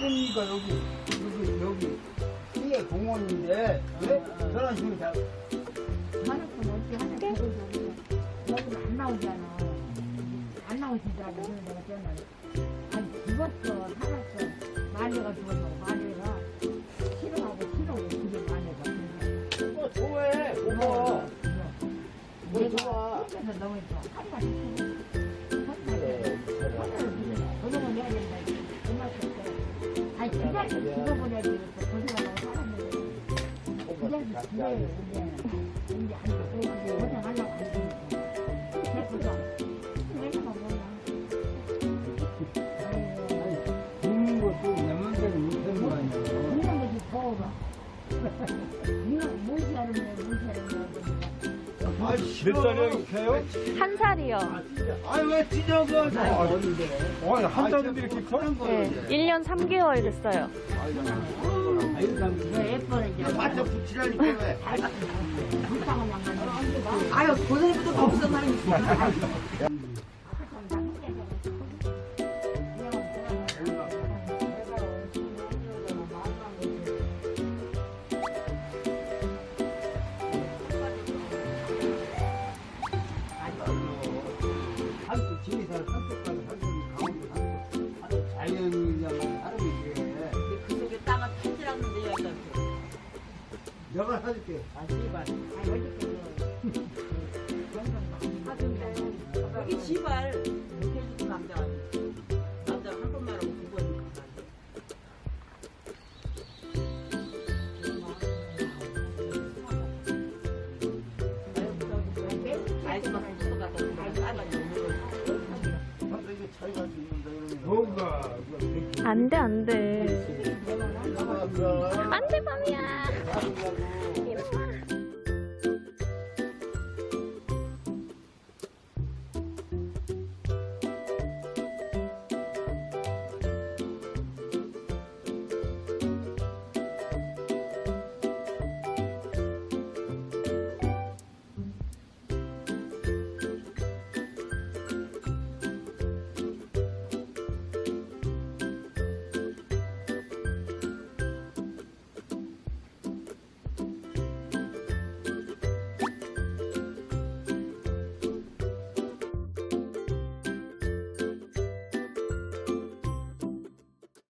여기가 여기 여기 여기 이게 공원인데 왜 저런 식으로 다 하나씩 어떻게 하나 보고 여기 안 나오잖아. 안 나오시더라고. 그래서 내가 전화. 아니 죽었어, 살았어. 마녀가 죽었어. 마녀가 싫어하고 싫어하고 그게 마녀가. 뭐 좋아해 어, 고마워 뭐 내가 좋아 그래서 너무 좋아. 하루가 죽어보내야지. 고생하고 살았는데. 그 자리 죽어요 이제. 안 돼. 이제 고생하려고 안 돼. 됐어. 내가. 아이고. 죽는 것도 내 맘대로 못하는 거 아니야 있는 것이 더워. 아 몇 살이야 한 살이요. 아니 왜 찢어져 나 어린데. 아니, 한 달인데 이렇게 커? 네, 1년 3개월 됐어요. 맞춰 붙이라니까 왜. 아유 고생도 없어 만한 내가 사줄게 아 씨발. 여기 씨발 못해주는 남자 아니야. 남자 한국말하고 두번 이게 차이가 있는데 뭐가 안 돼, 안 돼. 뭐가 안 돼, 밤이야. 와.